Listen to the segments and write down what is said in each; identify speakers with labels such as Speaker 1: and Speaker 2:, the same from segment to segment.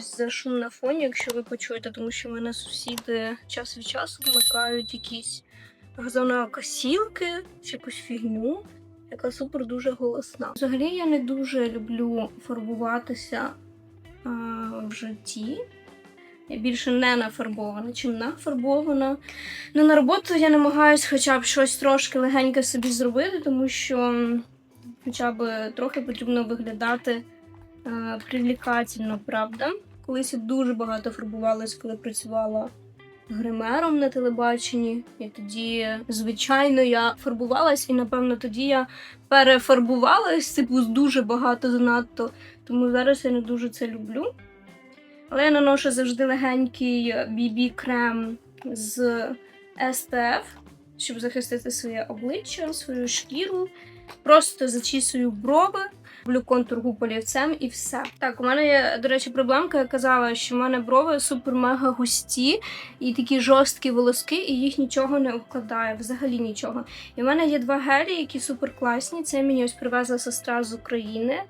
Speaker 1: За шум на фоні, якщо ви почуєте, тому що в мене сусіди час від часу вмикають якісь газонокосілки чи якусь фігню, яка супер дуже голосна. Взагалі я не дуже люблю фарбуватися а, в житті. Я більше не нафарбована, чим нафарбована. Ну, на роботу я намагаюся хоча б щось трошки легеньке собі зробити, тому що хоча б трохи потрібно виглядати е, привлекательно, правда? Колись я дуже багато фарбувалась, коли працювала гримером на телебаченні. І тоді, звичайно, я фарбувалась, і напевно тоді я перефарбувалась, типу, дуже багато занадто. Тому зараз я не дуже це люблю. Але я наношу завжди легенький BB крем з SPF, щоб захистити своє обличчя, свою шкіру. Просто зачісую брови, роблю контур олівцем і все. Так, у мене є, до речі, проблемка. Я казала, що в мене брови супер-мега густі і такі жорсткі волоски, і їх нічого не обкладає, взагалі нічого. І в мене є два гелі, які супер класні. Це мені ось привезла сестра з України.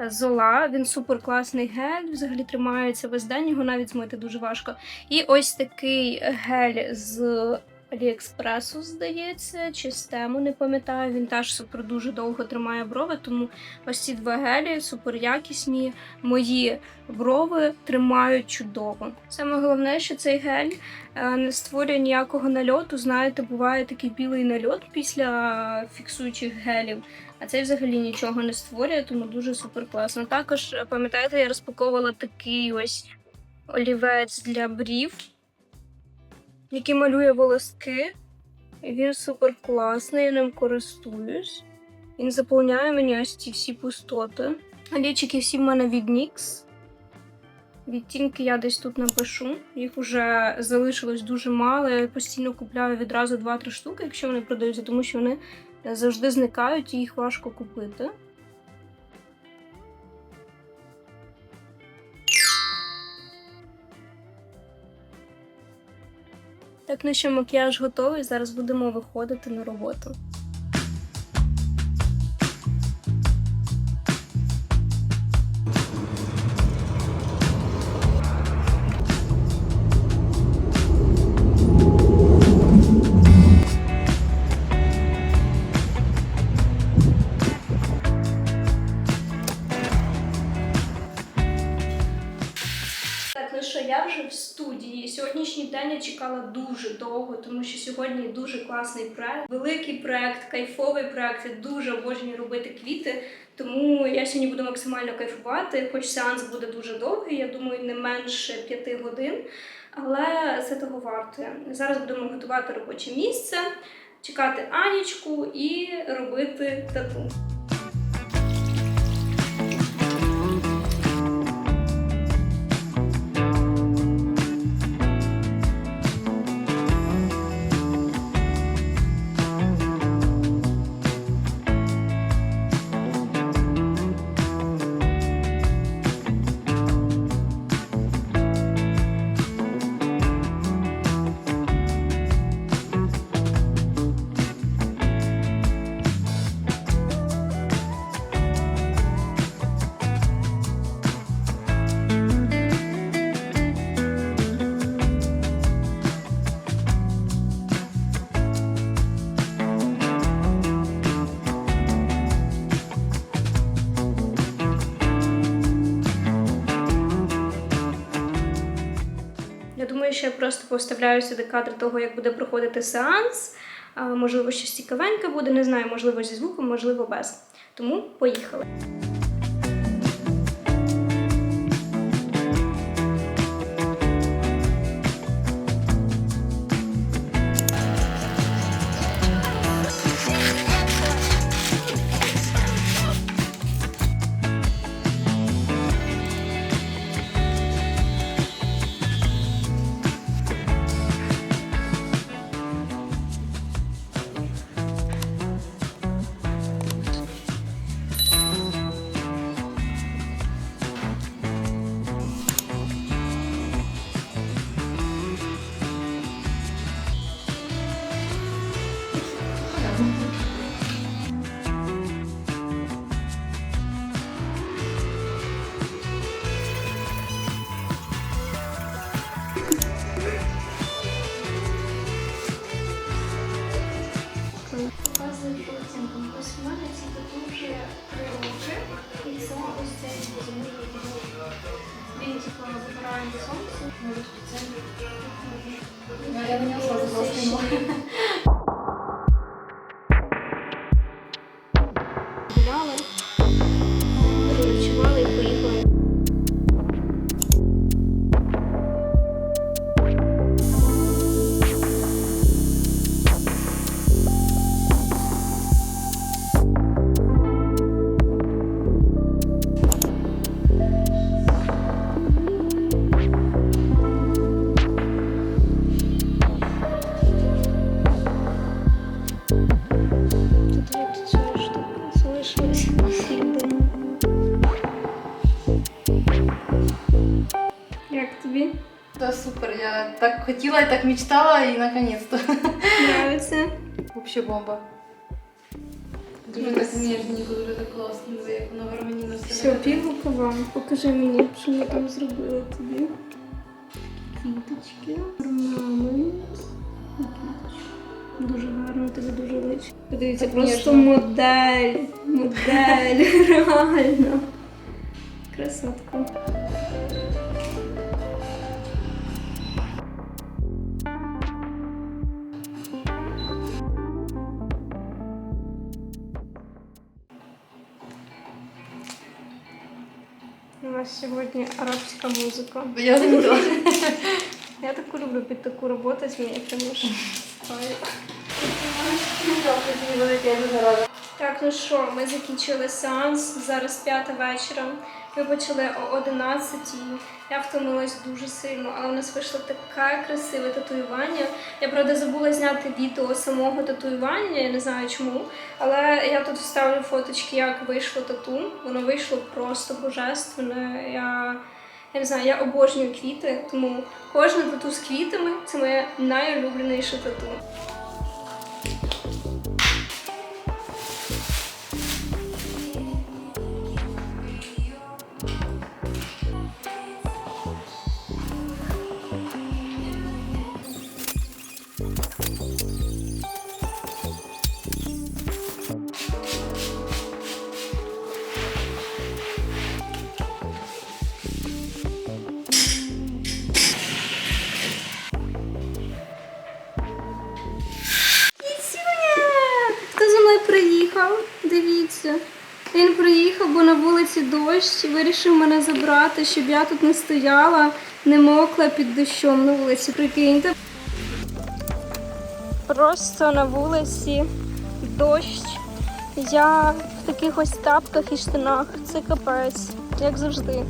Speaker 1: Зола, він супер класний гель, взагалі тримається весь день, його навіть змити дуже важко. І ось такий гель з Аліекспресу, здається, чи з тему, не пам'ятаю. Він теж супер дуже довго тримає брови, тому ось ці два гелі супер якісні. Мої брови тримають чудово. Саме головне, що цей гель е, не створює ніякого нальоту. Знаєте, буває такий білий нальот після фіксуючих гелів. А цей взагалі нічого не створює, тому дуже супер класно. Також е, пам'ятаєте, я розпаковувала такий ось олівець для брів, який малює волоски. Він супер класний, я ним користуюсь. Він заповняє мені ось ці всі пустоти. Олівчики всі в мене від NYX. Відтінки я десь тут напишу. Їх вже залишилось дуже мало. Я постійно купляю відразу 2-3 штуки, якщо вони продаються, тому що вони завжди зникають і їх важко купити. Так, ну що, макіяж готовий. Зараз будемо виходити на роботу. Вже в студії. Сьогоднішній день я чекала дуже довго, тому що сьогодні дуже класний проект, великий проект, кайфовий проект. Я дуже обожнюю робити квіти. Тому я сьогодні буду максимально кайфувати. Хоч сеанс буде дуже довгий, я думаю, не менше п'яти годин. Але це того варто. Зараз будемо готувати робоче місце, чекати Анічку і робити тату. Я думаю, що я просто поставляю сюди кадр того, як буде проходити сеанс. Можливо, щось цікавеньке буде, не знаю, можливо, зі звуком, можливо, без. Тому поїхали.
Speaker 2: На нього сразу заснула.
Speaker 1: Гуляли,
Speaker 2: Да, супер, я так хотіла і так мечтала, і наконец-то.
Speaker 1: Нравиться?
Speaker 2: Вообще бомба. Дуже так ніжненько, дуже так класно, як воно гармонійно
Speaker 1: Все, півгука вам. Покажи мені, що ми там зробили тобі. Квіточки. Орнамент. Дуже гарно, тобі дуже личить. Подивіться,
Speaker 2: Так
Speaker 1: просто
Speaker 2: ніжно.
Speaker 1: модель. Модель, реально. Красотка. Нас сьогодні арабська музика.
Speaker 2: Я замітила.
Speaker 1: Я таку люблю під таку роботу, мені
Speaker 2: дуже рада.
Speaker 1: Так, ну що, ми закінчили сеанс. Зараз п'ята вечора. Ми почали о 11 Я втомилась дуже сильно, але у нас вийшло таке красиве татуювання. Я правда забула зняти відео самого татуювання, я не знаю чому. Але я тут вставлю фоточки, як вийшло тату. Воно вийшло просто божественне. Я, я не знаю, я обожнюю квіти, тому кожне тату з квітами це моє найулюбленіше тату. Дивіться. Він приїхав, бо на вулиці дощ, вирішив мене забрати, щоб я тут не стояла, не мокла під дощом на вулиці. Прикиньте. Просто на вулиці дощ. Я в таких ось тапках і штанах. Це капець, як завжди.